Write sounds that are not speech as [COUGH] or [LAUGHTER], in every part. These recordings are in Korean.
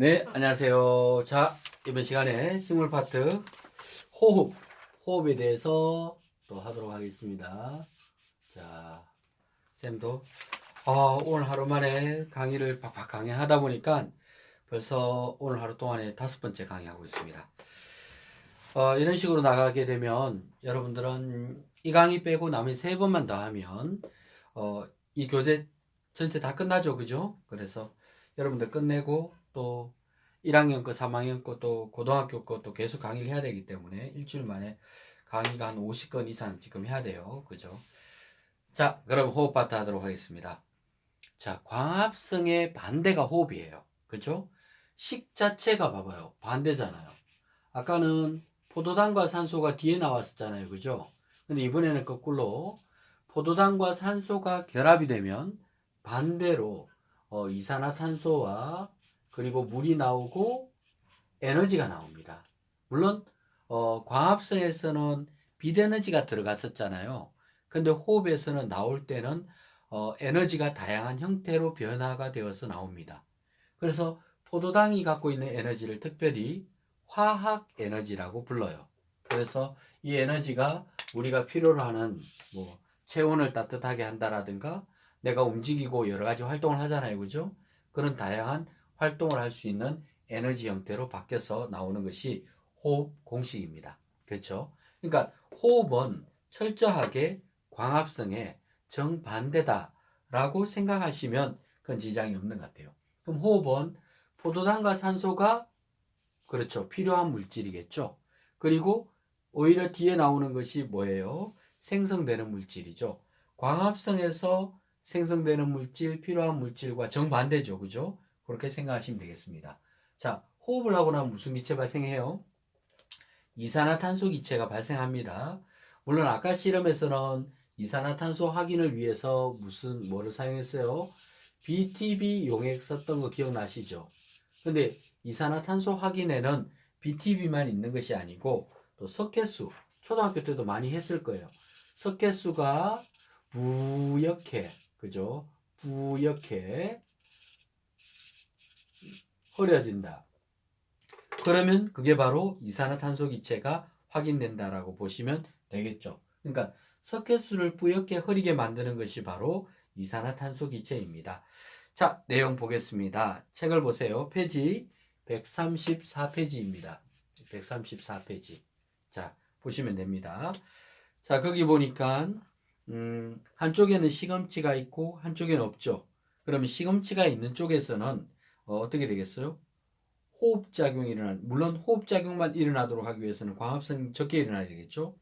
네, 안녕하세요. 자, 이번 시간에 식물 파트 호흡, 호흡에 대해서 또 하도록 하겠습니다. 자, 쌤도 아, 오늘 하루 만에 강의를 팍팍 강의하다 보니까 벌써 오늘 하루 동안에 다섯 번째 강의하고 있습니다. 어, 이런 식으로 나가게 되면 여러분들은 이 강의 빼고 나머지 세 번만 더 하면 어, 이 교재 전체 다 끝나죠, 그죠? 그래서 여러분들 끝내고 또 1학년 거, 3학년 거, 또 고등학교 거 또 계속 강의를 해야 되기 때문에 일주일 만에 강의가 한 50건 이상 지금 해야 돼요. 그죠? 자, 그럼 호흡 파트 하도록 하겠습니다. 자, 광합성의 반대가 호흡이에요. 그죠? 식 자체가 봐봐요. 반대잖아요. 아까는 포도당과 산소가 뒤에 나왔었잖아요. 그죠? 근데 이번에는 거꾸로 포도당과 산소가 결합이 되면 반대로 어, 이산화탄소와 그리고 물이 나오고 에너지가 나옵니다. 물론 어, 광합성에서는 빛에너지가 들어갔었잖아요. 근데 호흡에서는 나올 때는 어, 에너지가 다양한 형태로 변화가 되어서 나옵니다. 그래서 포도당이 갖고 있는 에너지를 특별히 화학 에너지라고 불러요. 그래서 이 에너지가 우리가 필요로 하는 뭐 체온을 따뜻하게 한다라든가 내가 움직이고 여러 가지 활동을 하잖아요. 그죠? 그런 다양한 활동을 할 수 있는 에너지 형태로 바뀌어서 나오는 것이 호흡 공식입니다. 그렇죠? 그러니까 호흡은 철저하게 광합성의 정반대다라고 생각하시면 그건 지장이 없는 것 같아요. 그럼 호흡은 포도당과 산소가 그렇죠. 필요한 물질이겠죠. 그리고 오히려 뒤에 나오는 것이 뭐예요? 생성되는 물질이죠. 광합성에서 생성되는 물질, 필요한 물질과 정반대죠. 그죠? 그렇게 생각하시면 되겠습니다. 자, 호흡을 하고 나면 무슨 기체 발생해요? 이산화탄소 기체가 발생합니다. 물론 아까 실험에서는 이산화탄소 확인을 위해서 무슨 뭐를 사용했어요? BTB 용액 썼던 거 기억나시죠? 근데 이산화탄소 확인에는 BTB만 있는 것이 아니고 또 석회수 초등학교 때도 많이 했을 거예요. 석회수가 부옇게 그죠? 부옇게 흐려진다. 그러면 그게 바로 이산화탄소 기체가 확인된다라고 보시면 되겠죠. 그러니까 석회수를 뿌옇게 흐리게 만드는 것이 바로 이산화탄소 기체입니다. 자, 내용 보겠습니다. 책을 보세요. 페이지 134페이지입니다. 134페이지. 자, 보시면 됩니다. 자, 거기 보니까 음, 한쪽에는 시금치가 있고 한쪽에는 없죠. 그러면 시금치가 있는 쪽에서는 어, 떻게 되겠어요? 호흡작용이 일어난, 물론 호흡작용만 일어나도록 하기 위해서는 광합성이 적게 일어나야 되겠죠?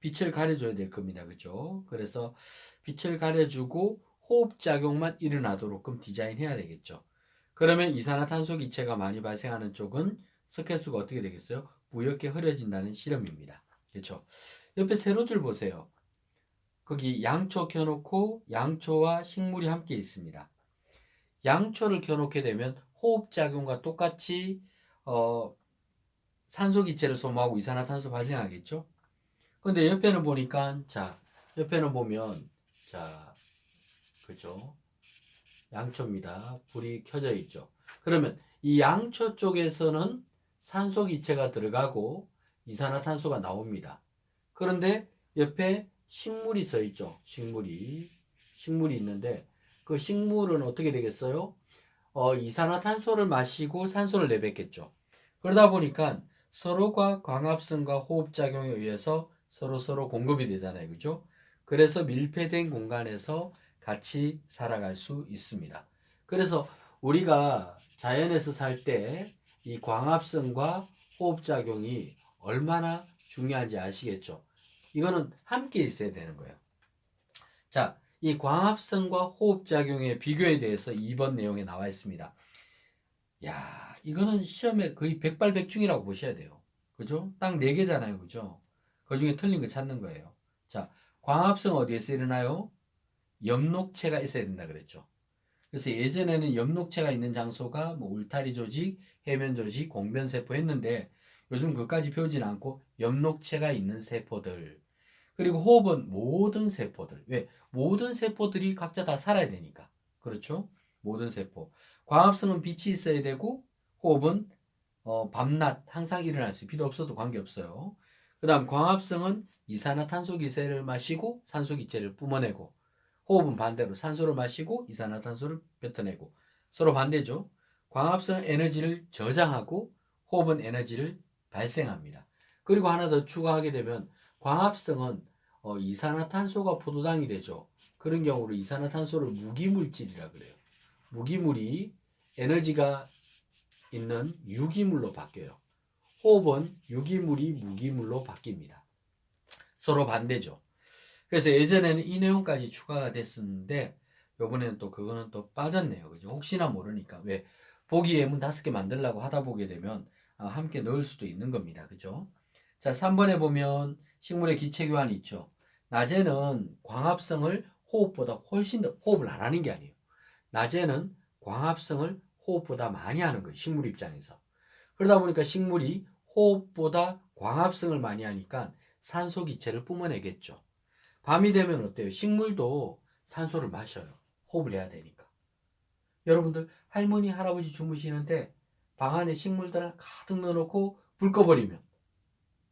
빛을 가려줘야 될 겁니다. 그죠? 그래서 빛을 가려주고 호흡작용만 일어나도록 끔 디자인해야 되겠죠. 그러면 이산화탄소 기체가 많이 발생하는 쪽은 석회수가 어떻게 되겠어요? 부옇게 흐려진다는 실험입니다. 그렇죠? 옆에 세로줄 보세요. 거기 양초 켜놓고 양초와 식물이 함께 있습니다. 양초를 켜놓게 되면 호흡작용과 똑같이 어, 산소 기체를 소모하고 이산화탄소 발생하겠죠. 근데 옆에는 보니까 자 옆에는 보면 자 그죠 양초입니다. 불이 켜져 있죠. 그러면 이 양초 쪽에서는 산소 기체가 들어가고 이산화탄소가 나옵니다. 그런데 옆에 식물이 써 있죠. 식물이 식물이 있는데 그 식물은 어떻게 되겠어요? 어, 이산화탄소를 마시고 산소를 내뱉겠죠. 그러다 보니까 서로가 광합성과 호흡작용에 의해서 서로 서로 공급이 되잖아요. 그죠? 그래서 밀폐된 공간에서 같이 살아갈 수 있습니다. 그래서 우리가 자연에서 살 때 이 광합성과 호흡작용이 얼마나 중요한지 아시겠죠? 이거는 함께 있어야 되는 거예요. 자, 이 광합성과 호흡작용의 비교에 대해서 2번 내용에 나와 있습니다. 야, 이거는 시험에 거의 백발백중이라고 보셔야 돼요. 그죠? 딱 4개잖아요. 그죠? 그 중에 틀린 거 찾는 거예요. 자, 광합성 어디에서 일어나요? 엽록체가 있어야 된다 그랬죠. 그래서 예전에는 엽록체가 있는 장소가 뭐 울타리 조직, 해면 조직, 공변 세포 했는데 요즘 그까지 배우진 않고 엽록체가 있는 세포들. 그리고 호흡은 모든 세포들. 왜? 모든 세포들이 각자 다 살아야 되니까. 그렇죠? 모든 세포. 광합성은 빛이 있어야 되고 호흡은 어, 밤낮 항상 일어날 수 비도 없어도 관계없어요. 그 다음 광합성은 이산화탄소 기세를 마시고 산소 기체를 뿜어내고 호흡은 반대로 산소를 마시고 이산화탄소를 뱉어내고 서로 반대죠. 광합성 에너지를 저장하고 호흡은 에너지를 발생합니다. 그리고 하나 더 추가하게 되면 광합성은 어, 이산화탄소가 포도당이 되죠. 그런 경우로 이산화탄소를 무기물질이라 그래요. 무기물이 에너지가 있는 유기물로 바뀌어요. 호흡은 유기물이 무기물로 바뀝니다. 서로 반대죠. 그래서 예전에는 이 내용까지 추가가 됐었는데 요번에는 또 그거는 또 빠졌네요. 그죠? 혹시나 모르니까 왜 보기 예문 다섯 개 만들려고 하다 보게 되면 아, 함께 넣을 수도 있는 겁니다. 그죠? 자, 3번에 보면 식물의 기체 교환이 있죠. 낮에는 광합성을 호흡보다 훨씬 더 호흡을 안 하는 게 아니에요. 낮에는 광합성을 호흡보다 많이 하는 거예요. 식물 입장에서. 그러다 보니까 식물이 호흡보다 광합성을 많이 하니까 산소 기체를 뿜어내겠죠. 밤이 되면 어때요? 식물도 산소를 마셔요. 호흡을 해야 되니까. 여러분들 할머니 할아버지 주무시는데 방 안에 식물들을 가득 넣어놓고 불 꺼버리면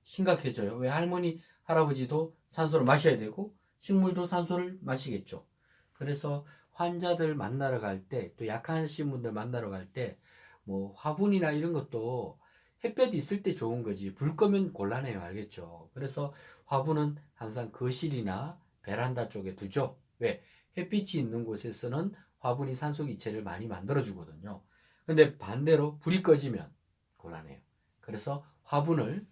심각해져요. 왜? 할머니 할아버지도 산소를 마셔야 되고 식물도 산소를 마시겠죠. 그래서 환자들 만나러 갈 때 또 약하신 분들 만나러 갈 때 뭐 화분이나 이런 것도 햇볕 있을 때 좋은 거지. 불 끄면 곤란해요. 알겠죠? 그래서 화분은 항상 거실이나 베란다 쪽에 두죠. 왜? 햇빛이 있는 곳에서는 화분이 산소 기체를 많이 만들어 주거든요. 근데 반대로 불이 꺼지면 곤란해요. 그래서 화분을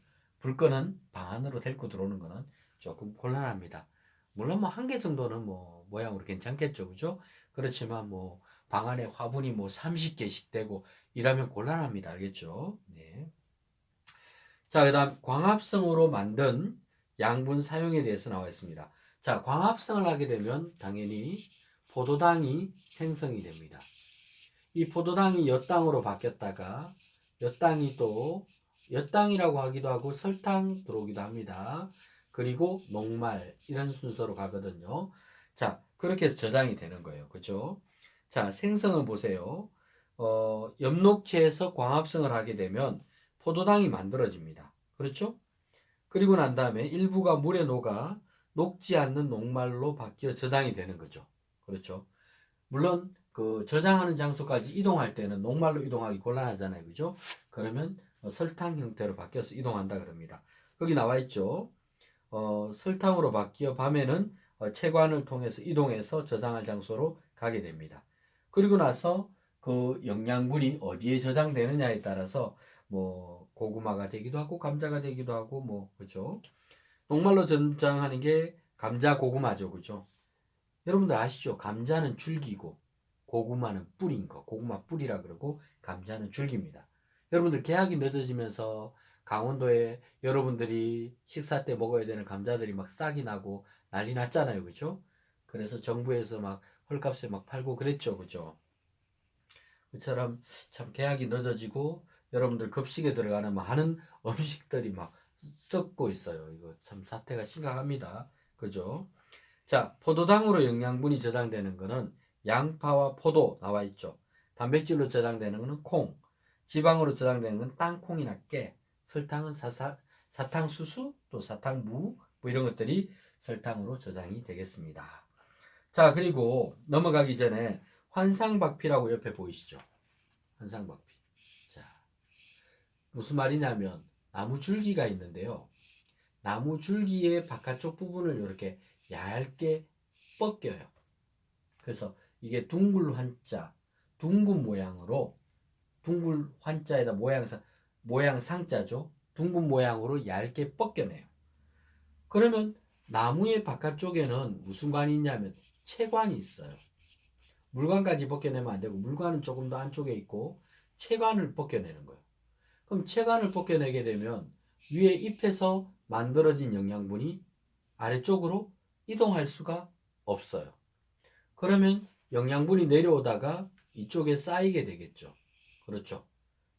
불 끄는 방 안으로 데리고 들어오는 거는 조금 곤란합니다 물론 뭐 한 개 정도는 뭐 모양으로 괜찮겠죠 그죠 그렇지만 뭐 방 안에 화분이 뭐 30개씩 되고 이러면 곤란합니다. 알겠죠? 네. 자, 그 다음 광합성으로 만든 양분 사용에 대해서 나와 있습니다. 자, 광합성을 하게 되면 당연히 포도당이 생성이 됩니다. 이 포도당이 엿당으로 바뀌었다가 엿당이 또 엿당이라고 하기도 하고 설탕 들어오기도 합니다. 그리고 녹말 이런 순서로 가거든요. 자, 그렇게 해서 저장이 되는 거예요. 그죠? 자, 생성을 보세요. 어, 엽록체에서 광합성을 하게 되면 포도당이 만들어집니다. 그렇죠? 그리고 난 다음에 일부가 물에 녹아 녹지 않는 녹말로 바뀌어 저장이 되는 거죠. 그렇죠? 물론 그 저장하는 장소까지 이동할 때는 녹말로 이동하기 곤란하잖아요. 그죠? 그러면 어, 설탕 형태로 바뀌어서 이동한다 그럽니다. 거기 나와 있죠. 어, 설탕으로 바뀌어 밤에는 어, 체관을 통해서 이동해서 저장할 장소로 가게 됩니다. 그리고 나서 그 영양분이 어디에 저장되느냐에 따라서 뭐 고구마가 되기도 하고 감자가 되기도 하고 뭐 그죠. 녹말로 저장하는 게 감자 고구마죠, 그죠. 여러분들 아시죠? 감자는 줄기고 고구마는 뿌리인 거, 고구마 뿌리라 그러고 감자는 줄기입니다. 여러분들 계약이 늦어지면서 강원도에 여러분들이 식사 때 먹어야 되는 감자들이 막 싹이 나고 난리 났잖아요, 그죠? 그래서 정부에서 막 헐값에 막 팔고 그랬죠. 그죠? 그처럼 참 계약이 늦어지고 여러분들 급식에 들어가는 많은 [LAUGHS] 음식들이 막 썩고 있어요. 이거 참 사태가 심각합니다. 그죠? 자, 포도당으로 영양분이 저장되는 거는 양파와 포도 나와 있죠. 단백질로 저장되는 거는 콩, 지방으로 저장되는 건 땅콩이나 깨, 설탕은 사사, 사탕수수, 또 사탕무, 뭐 이런 것들이 설탕으로 저장이 되겠습니다. 자, 그리고 넘어가기 전에 환상박피라고 옆에 보이시죠? 환상박피. 자, 무슨 말이냐면 나무 줄기가 있는데요. 나무 줄기의 바깥쪽 부분을 이렇게 얇게 뻗겨요. 그래서 이게 둥글 환자, 둥근 모양으로 둥글 환자에다 모양상 모양 상자죠. 둥근 모양으로 얇게 뻗겨내요. 그러면 나무의 바깥쪽에는 무슨 관이 있냐면 체관이 있어요. 물관까지 벗겨내면 안 되고 물관은 조금 더 안쪽에 있고 체관을 벗겨내는 거예요. 그럼 체관을 벗겨내게 되면 위에 잎에서 만들어진 영양분이 아래쪽으로 이동할 수가 없어요. 그러면 영양분이 내려오다가 이쪽에 쌓이게 되겠죠. 그렇죠.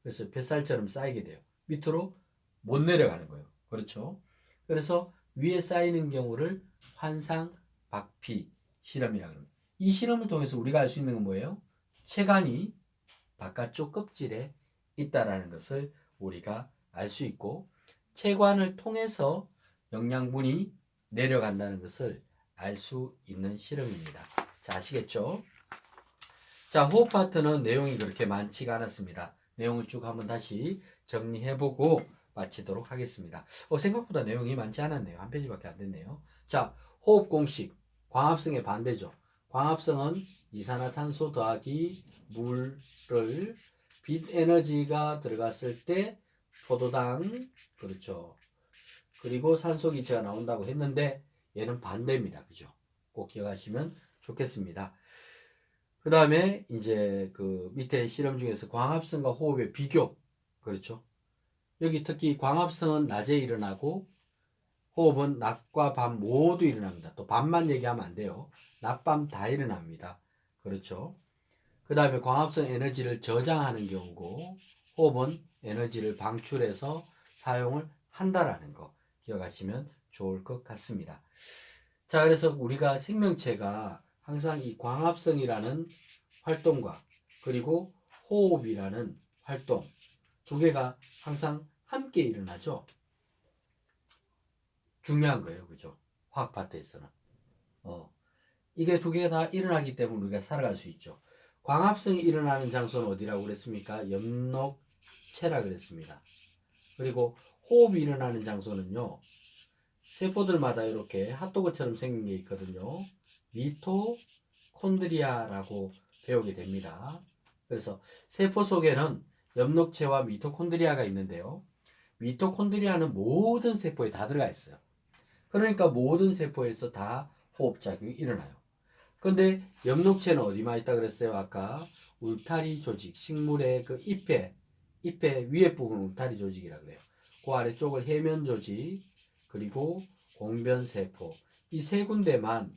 그래서 뱃살처럼 쌓이게 돼요. 밑으로 못 내려가는 거예요. 그렇죠. 그래서 위에 쌓이는 경우를 환상 박피 실험이라고 합니다. 이 실험을 통해서 우리가 알 수 있는 건 뭐예요? 체간이 바깥쪽 껍질에 있다라는 것을 우리가 알 수 있고 체관을 통해서 영양분이 내려간다는 것을 알 수 있는 실험입니다. 자, 아시겠죠? 자, 호흡 파트는 내용이 그렇게 많지가 않았습니다. 내용을 쭉 한번 다시 정리해보고 마치도록 하겠습니다. 어, 생각보다 내용이 많지 않았네요. 한 페이지밖에 안 됐네요. 자, 호흡 공식. 광합성의 반대죠. 광합성은 이산화탄소 더하기 물을 빛 에너지가 들어갔을 때 포도당, 그렇죠. 그리고 산소 기체가 나온다고 했는데 얘는 반대입니다. 그죠? 꼭 기억하시면 좋겠습니다. 그 다음에 이제 그 밑에 실험 중에서 광합성과 호흡의 비교. 그렇죠? 여기 특히 광합성은 낮에 일어나고 호흡은 낮과 밤 모두 일어납니다. 또 밤만 얘기하면 안 돼요. 낮, 밤 다 일어납니다. 그렇죠? 그 다음에 광합성 에너지를 저장하는 경우고 호흡은 에너지를 방출해서 사용을 한다라는 거 기억하시면 좋을 것 같습니다. 자, 그래서 우리가 생명체가 항상 이 광합성이라는 활동과 그리고 호흡이라는 활동 두 개가 항상 함께 일어나죠. 중요한 거예요. 그죠? 화학 파트에서는. 어. 이게 두 개가 다 일어나기 때문에 우리가 살아갈 수 있죠. 광합성이 일어나는 장소는 어디라고 그랬습니까? 엽록체라 그랬습니다. 그리고 호흡이 일어나는 장소는요. 세포들마다 이렇게 핫도그처럼 생긴 게 있거든요. 미토콘드리아라고 배우게 됩니다. 그래서 세포 속에는 엽록체와 미토콘드리아가 있는데요. 미토콘드리아는 모든 세포에 다 들어가 있어요. 그러니까 모든 세포에서 다 호흡작용이 일어나요. 근데 엽록체는 어디만 있다 그랬어요? 아까 울타리 조직, 식물의 그 잎에, 잎의 위에 부분 울타리 조직이라 그래요. 그 아래쪽을 해면 조직, 그리고 공변 세포. 이 세 군데만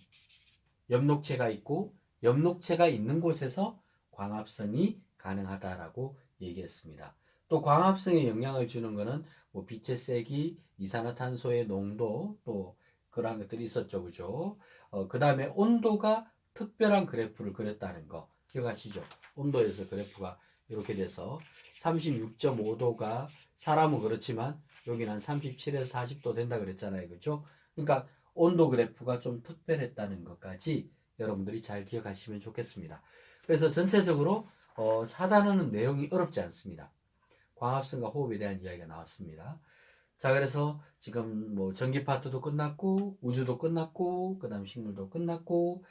엽록체가 있고 엽록체가 있는 곳에서 광합성이 가능하다라고 얘기했습니다. 또 광합성에 영향을 주는 것은 뭐 빛의 세기, 이산화탄소의 농도 또 그러한 것들이 있었죠, 그죠? 어, 그 다음에 온도가 특별한 그래프를 그렸다는 거 기억하시죠? 온도에서 그래프가 이렇게 돼서 36.5도가 사람은 그렇지만 여기는 한 37에서 40도 된다 그랬잖아요, 그죠? 그러니까 온도 그래프가 좀 특별했다는 것까지 여러분들이 잘 기억하시면 좋겠습니다. 그래서 전체적으로 어, 사단어는 내용이 어렵지 않습니다. 광합성과 호흡에 대한 이야기가 나왔습니다. 자, 그래서 지금 뭐 전기 파트도 끝났고, 우주도 끝났고, 그 다음 식물도 끝났고,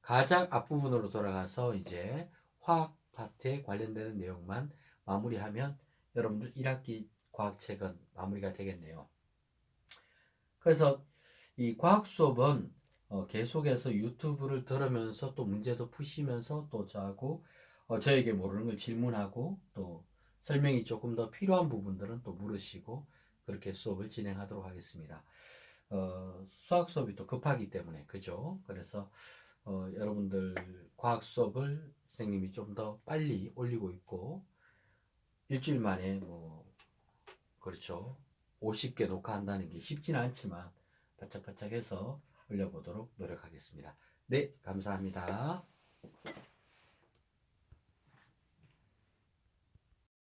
가장 앞부분으로 돌아가서 이제 화학 파트에 관련되는 내용만 마무리하면 여러분들 1학기 과학책은 마무리가 되겠네요. 그래서 이 과학 수업은 어, 계속해서 유튜브를 들으면서 또 문제도 푸시면서 또 저하고 어, 저에게 모르는 걸 질문하고 또 설명이 조금 더 필요한 부분들은 또 물으시고 그렇게 수업을 진행하도록 하겠습니다. 어, 수학 수업이 또 급하기 때문에 그죠? 그래서 어, 여러분들 과학 수업을 선생님이 좀 더 빨리 올리고 있고 일주일 만에 뭐 그렇죠 50개 녹화한다는 게 쉽지는 않지만 바짝바짝해서 올려보도록 노력하겠습니다. 네 감사합니다.